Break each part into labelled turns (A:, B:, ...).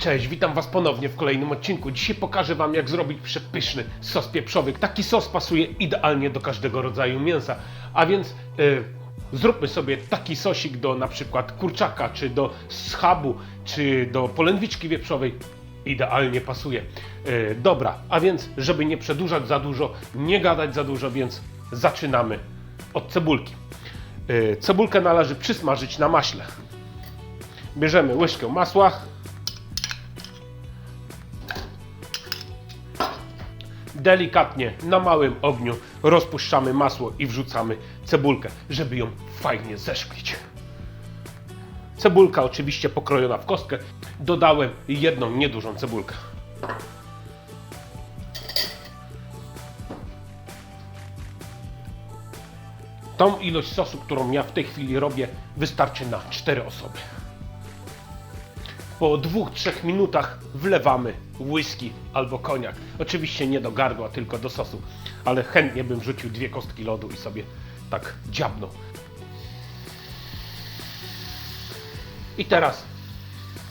A: Cześć, witam Was ponownie w kolejnym odcinku. Dzisiaj pokażę Wam, jak zrobić przepyszny sos pieprzowy. Taki sos pasuje idealnie do każdego rodzaju mięsa. A więc y, zróbmy sobie taki sosik do na przykład kurczaka, czy do schabu, czy do polędwiczki wieprzowej. Idealnie pasuje. Y, dobra, a więc, żeby nie przedłużać za dużo, nie gadać za dużo, więc zaczynamy od cebulki. Y, cebulkę należy przysmażyć na maśle. Bierzemy łyżkę masła, delikatnie na małym ogniu rozpuszczamy masło i wrzucamy cebulkę, żeby ją fajnie zeszklić. Cebulka oczywiście pokrojona w kostkę. Dodałem jedną niedużą cebulkę. Tą ilość sosu, którą ja w tej chwili robię, wystarczy na 4 osoby. Po dwóch, trzech minutach wlewamy whisky albo koniak. Oczywiście nie do gardła, tylko do sosu, ale chętnie bym wrzucił dwie kostki lodu i sobie tak dziabnął. I teraz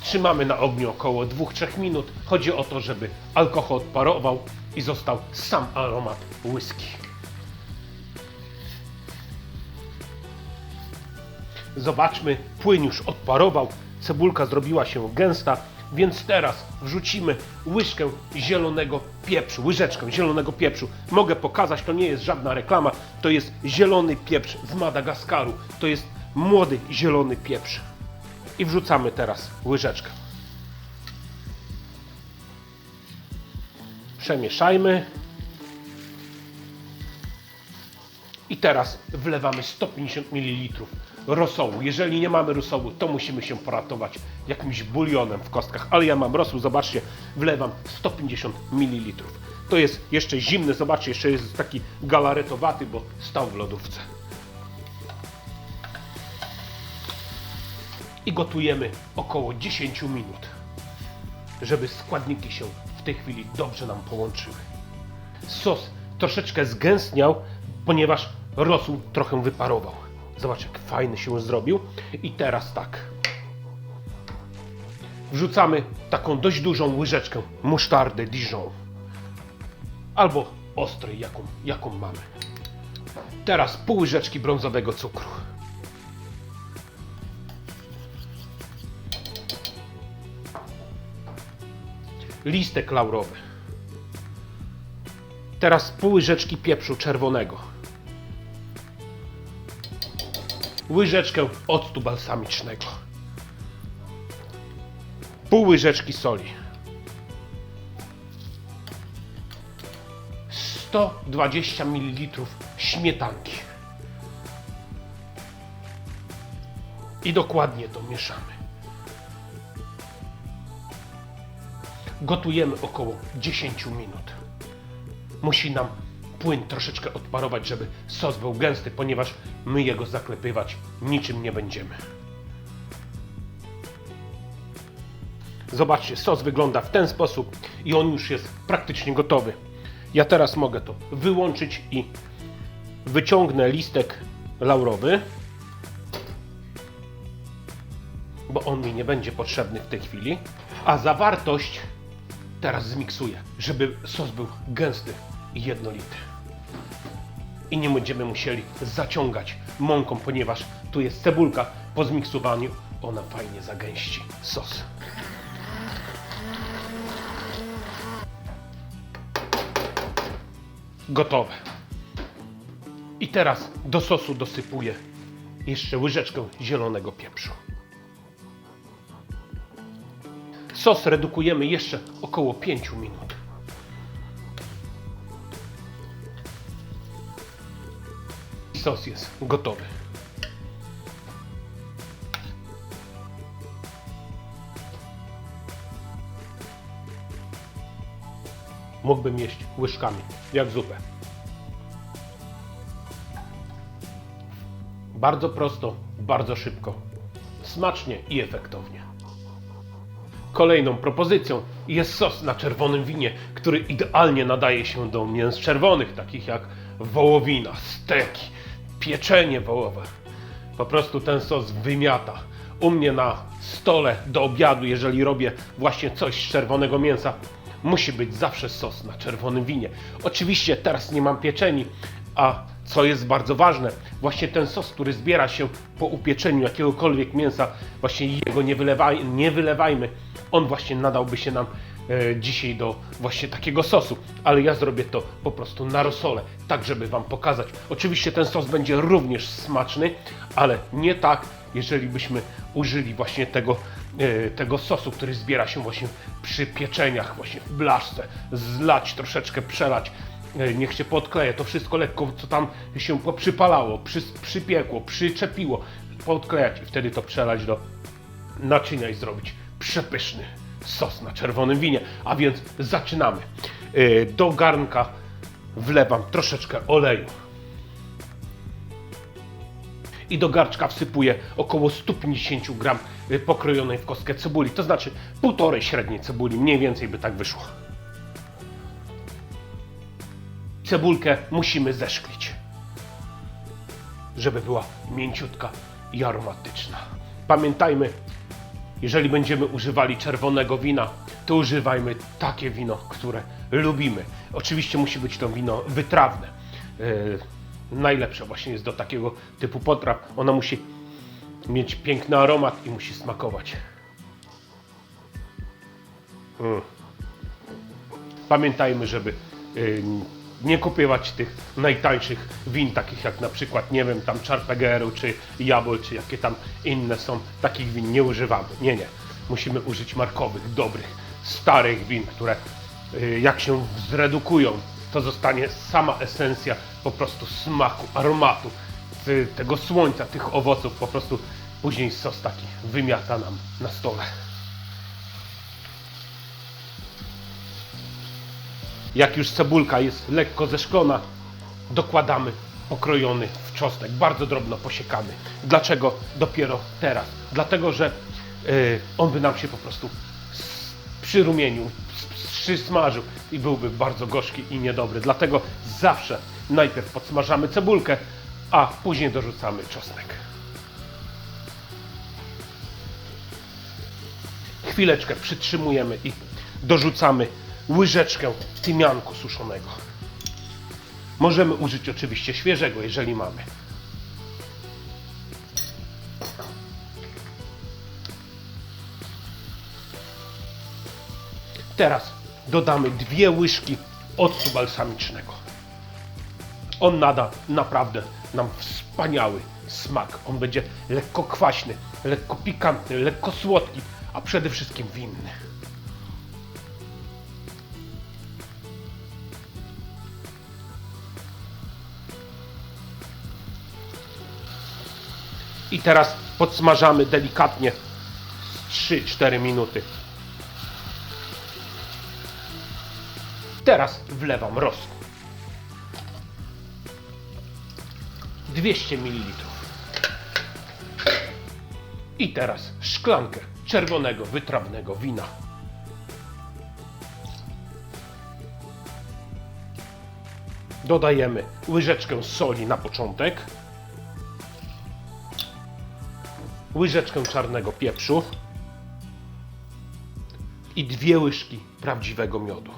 A: trzymamy na ogniu około 2-3 minut. Chodzi o to, żeby alkohol odparował i został sam aromat whisky. Zobaczmy, płyn już odparował, cebulka zrobiła się gęsta, więc teraz wrzucimy łyżkę zielonego pieprzu, łyżeczkę zielonego pieprzu. Mogę pokazać, to nie jest żadna reklama, to jest zielony pieprz z Madagaskaru. To jest młody zielony pieprz. I wrzucamy teraz łyżeczkę. Przemieszajmy. I teraz wlewamy 150 ml rosołu. Jeżeli nie mamy rosołu, to musimy się poratować jakimś bulionem w kostkach. Ale ja mam rosół, zobaczcie, wlewam 150 ml. To jest jeszcze zimny, zobaczcie, jeszcze jest taki galaretowaty, bo stał w lodówce. I gotujemy około 10 minut, żeby składniki się w tej chwili dobrze nam połączyły. Sos troszeczkę zgęstniał, ponieważ rosół trochę wyparował. Zobacz, jak fajny się zrobił. I teraz tak. Wrzucamy taką dość dużą łyżeczkę musztardy Dijon. Albo ostrej, jaką, jaką mamy. Teraz pół łyżeczki brązowego cukru. Listek laurowy. Teraz pół łyżeczki pieprzu czerwonego. Łyżeczkę octu balsamicznego. Pół łyżeczki soli. 120 ml śmietanki. I dokładnie to mieszamy. Gotujemy około 10 minut musi nam płyn troszeczkę odparować, żeby sos był gęsty, ponieważ my jego zaklepywać niczym nie będziemy. Zobaczcie, sos wygląda w ten sposób i on już jest praktycznie gotowy. Ja teraz mogę to wyłączyć i wyciągnę listek laurowy, bo on mi nie będzie potrzebny w tej chwili, a zawartość teraz zmiksuję, żeby sos był gęsty i jednolity. I nie będziemy musieli zaciągać mąką, ponieważ tu jest cebulka. Po zmiksowaniu ona fajnie zagęści sos. Gotowe. I teraz do sosu dosypuję jeszcze łyżeczkę zielonego pieprzu. Sos redukujemy jeszcze około 5 minut. Sos jest gotowy. Mógłbym jeść łyżkami, jak zupę. Bardzo prosto, bardzo szybko, smacznie i efektownie. Kolejną propozycją jest sos na czerwonym winie, który idealnie nadaje się do mięs czerwonych, takich jak wołowina, steki, pieczenie wołowe. Po prostu ten sos wymiata. u mnie na stole do obiadu, jeżeli robię właśnie coś z czerwonego mięsa, musi być zawsze sos na czerwonym winie. Oczywiście teraz nie mam pieczeni, a co jest bardzo ważne, właśnie ten sos, który zbiera się po upieczeniu jakiegokolwiek mięsa, właśnie jego nie, wylewaj, nie wylewajmy. On właśnie nadałby się nam dzisiaj do właśnie takiego sosu, ale ja zrobię to po prostu na rosole, tak żeby Wam pokazać. Oczywiście ten sos będzie również smaczny, ale nie tak, jeżeli byśmy użyli właśnie tego, e, tego sosu, który zbiera się właśnie przy pieczeniach, właśnie w blaszce, zlać, troszeczkę przelać, e, niech się podkleje, to wszystko lekko, co tam się przypalało, przy, przypiekło, przyczepiło, podklejać i wtedy to przelać do naczynia i zrobić przepyszny sos na czerwonym winie. A więc zaczynamy. E, Do garnka wlewam troszeczkę oleju. I do garczka wsypuję około 150 gram y, pokrojonej w kostkę cebuli, to znaczy półtorej średniej cebuli, mniej więcej by tak wyszło. Cebulkę musimy zeszklić, żeby była mięciutka i aromatyczna. Pamiętajmy, jeżeli będziemy używali czerwonego wina, to używajmy takie wino, które lubimy. Oczywiście musi być to wino wytrawne. Yy, najlepsze właśnie jest do takiego typu potraw. Ona musi mieć piękny aromat i musi smakować. Mm. Pamiętajmy, żeby yy, nie kupować tych najtańszych win, takich jak na przykład, nie wiem, tam Charpegeru, czy Jabol, czy jakie tam inne są. Takich win nie używamy. Nie, nie. Musimy użyć markowych, dobrych, starych win, które yy, jak się zredukują, to zostanie sama esencja po prostu smaku, aromatu, y, tego słońca, tych owoców. Po prostu później sos taki wymiata nam na stole. Jak już cebulka jest lekko zeszklona, dokładamy pokrojony w czosnek, bardzo drobno posiekany. Dlaczego dopiero teraz? Dlatego, że y, on by nam się po prostu przyrumienił, s- przysmażył i byłby bardzo gorzki i niedobry. Dlatego zawsze najpierw podsmażamy cebulkę, a później dorzucamy czosnek. Chwileczkę przytrzymujemy i dorzucamy łyżeczkę tymianku suszonego. Możemy użyć oczywiście świeżego, jeżeli mamy. Teraz dodamy dwie łyżki octu balsamicznego. On nada naprawdę nam wspaniały smak. On będzie lekko kwaśny, lekko pikantny, lekko słodki, a przede wszystkim winny. I teraz podsmażamy delikatnie 3-4 minuty. Teraz wlewam rosół. 200 ml. I teraz szklankę czerwonego, wytrawnego wina. Dodajemy łyżeczkę soli na początek. Łyżeczkę czarnego pieprzu. I dwie łyżki prawdziwego miodu.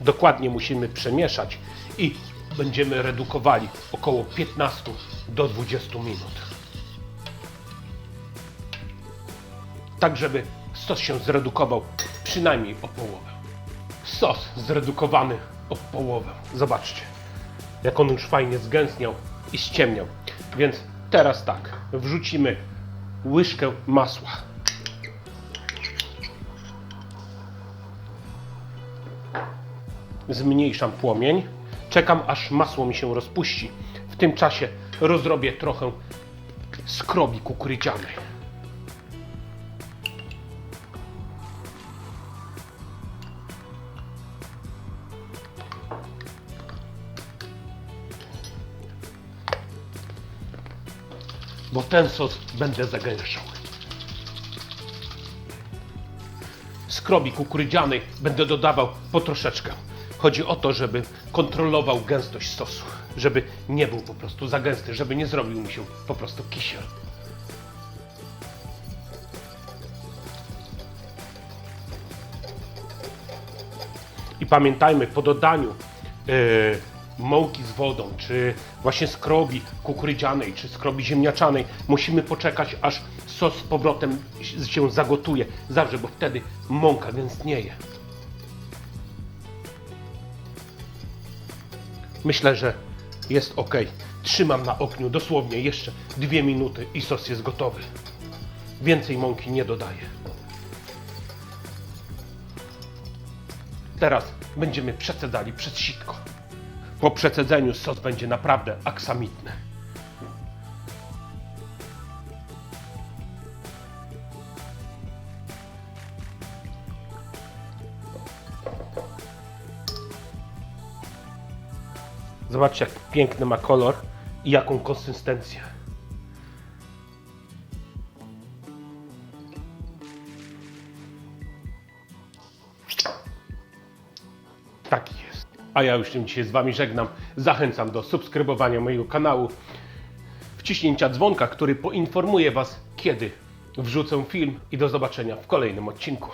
A: Dokładnie musimy przemieszać i będziemy redukowali około 15 do 20 minut. Tak, żeby sos się zredukował przynajmniej o połowę. Sos zredukowany o połowę. Zobaczcie, jak on już fajnie zgęstniał i ściemniał. Więc teraz tak, wrzucimy łyżkę masła. zmniejszam płomień, czekam aż masło mi się rozpuści. W tym czasie rozrobię trochę skrobi kukurydzianej. Bo ten sos będę zagęszczał. skrobi kukurydzianej będę dodawał po troszeczkę. Chodzi o to, żeby kontrolował gęstość sosu, żeby nie był po prostu za gęsty, żeby nie zrobił mi się po prostu kisiel. I pamiętajmy, po dodaniu e, mąki z wodą, czy właśnie skrobi kukurydzianej, czy skrobi ziemniaczanej, musimy poczekać, aż sos z powrotem się zagotuje. Zawsze, bo wtedy mąka gęstnieje. Myślę, że jest ok. Trzymam na ogniu dosłownie jeszcze dwie minuty i sos jest gotowy. Więcej mąki nie dodaję. Teraz będziemy przecedzali przez sitko. Po przecedzeniu sos będzie naprawdę aksamitny. Zobaczcie, jak piękny ma kolor i jaką konsystencję. Taki jest. A ja już się dzisiaj z Wami żegnam. Zachęcam do subskrybowania mojego kanału, wciśnięcia dzwonka, który poinformuje Was, kiedy wrzucę film i do zobaczenia w kolejnym odcinku.